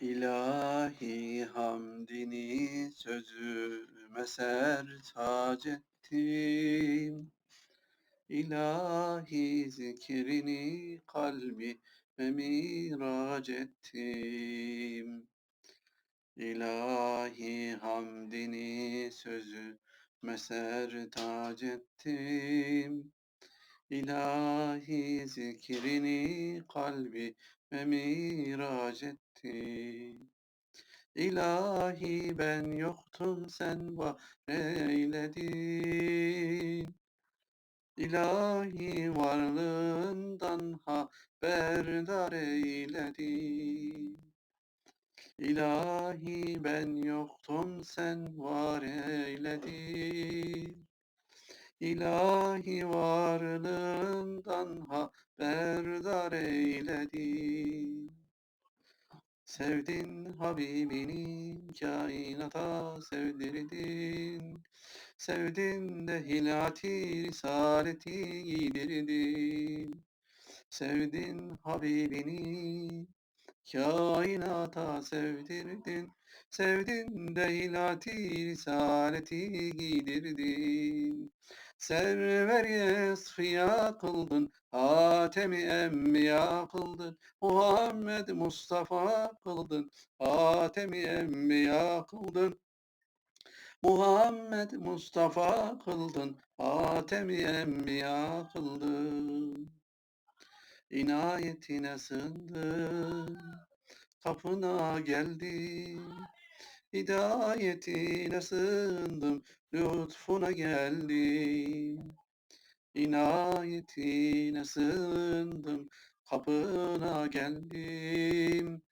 İlahi hamdini sözüme sertac ettim. İlahi zikrini kalbime mirac ettim. İlahi hamdini sözüme sertac ettim. İlahi zikrini kalbime mirac ettim. İlahi ben yoktum sen var eyledin. İlahi varlığından haberdar eyledin. İlahi ben yoktum sen var eyledin. İlahi varlığından haberdar eyledin. Sevdin Habibini kainata sevdirdin. Sevdin de hilati risaleti giydirdin. Sevdin Habibini kainata sevdirdin. Sevdin de hilati risaleti giydirdin. Serveri esfiya kıldın, Hatemi enbiya kıldın, Muhammed Mustafa kıldın, Hatemi enbiya kıldın. Muhammed Mustafa kıldın, Hatemi enbiya kıldın. İnayetine sığındın, kapına geldim. Hidayetine sığındım, lütfuna geldim. İnayetine sığındım, kapına geldim.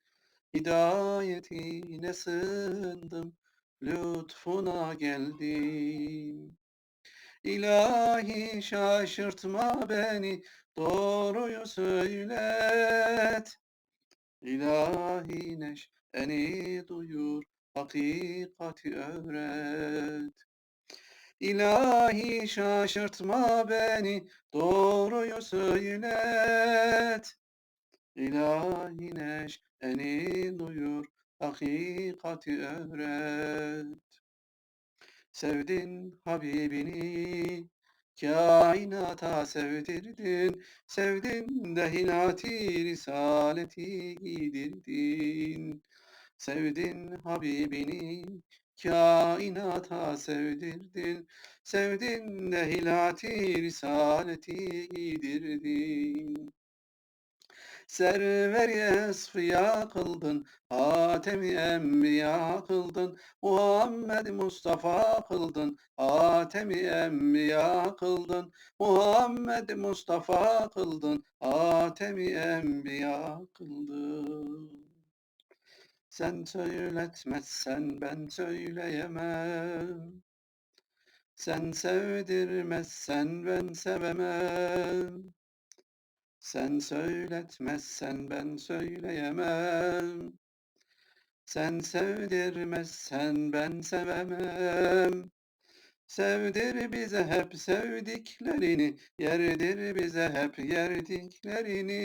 Hidayetine sığındım, lütfuna geldim. İlahi şaşırtma beni, doğruyu söylet. İlahi neşeni duyur, hakikati öğret. İlahi şaşırtma beni, doğruyu söylet. İlahi neşeni duyur, hakikati öğret. Sevdin Habibini, kainata sevdirdin. Sevdin de hilati risaleti giydirdin. Sevdin Habibini, kainata sevdirdin. Sevdin de hilati risaleti giydirdin. Serveri esfiya kıldın, Hatemi enbiya kıldın, Muhammed Mustafa kıldın, Hatemi enbiya kıldın, Muhammed Mustafa kıldın, Hatemi enbiya kıldın. Sen söyletmezsen ben söyleyemem. Sen sevdirmezsen ben sevemem. Sen söyletmezsen ben söyleyemem. Sen sevdirmezsen ben sevemem. Sevdir bize hep sevdiklerini, yerdir bize hep yerdiklerini.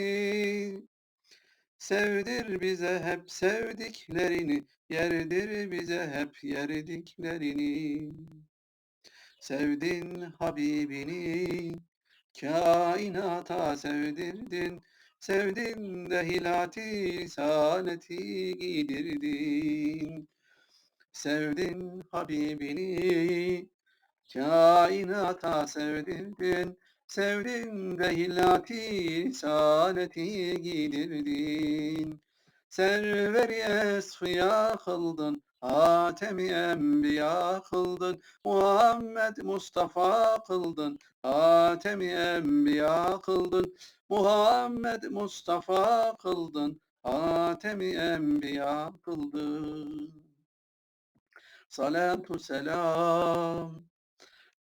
Sevdir bize hep sevdiklerini, yerdir bize hep yerdiklerini. Sevdin Habibini, kainata sevdirdin. Sevdin de hilati saleti giydirdin. Sevdin Habibini, kainata sevdirdin. Sevdin de hilati saleti giydirdin. Serveri esfiya kıldın, Hatemi enbiya kıldın, Muhammed Mustafa kıldın, Hatemi enbiya kıldın, Muhammed Mustafa kıldın, Hatemi enbiya kıldın. Salatu selam,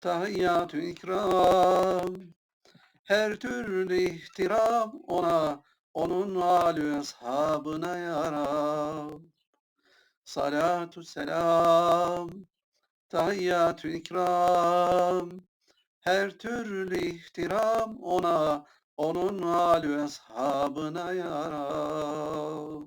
tahiyyatü ikram, her türlü ihtiram ona, onun âlü ashabına yarar. Salatu selam, tahiyyatü ikram, her türlü ihtiram ona, onun âlü ashabına yarar.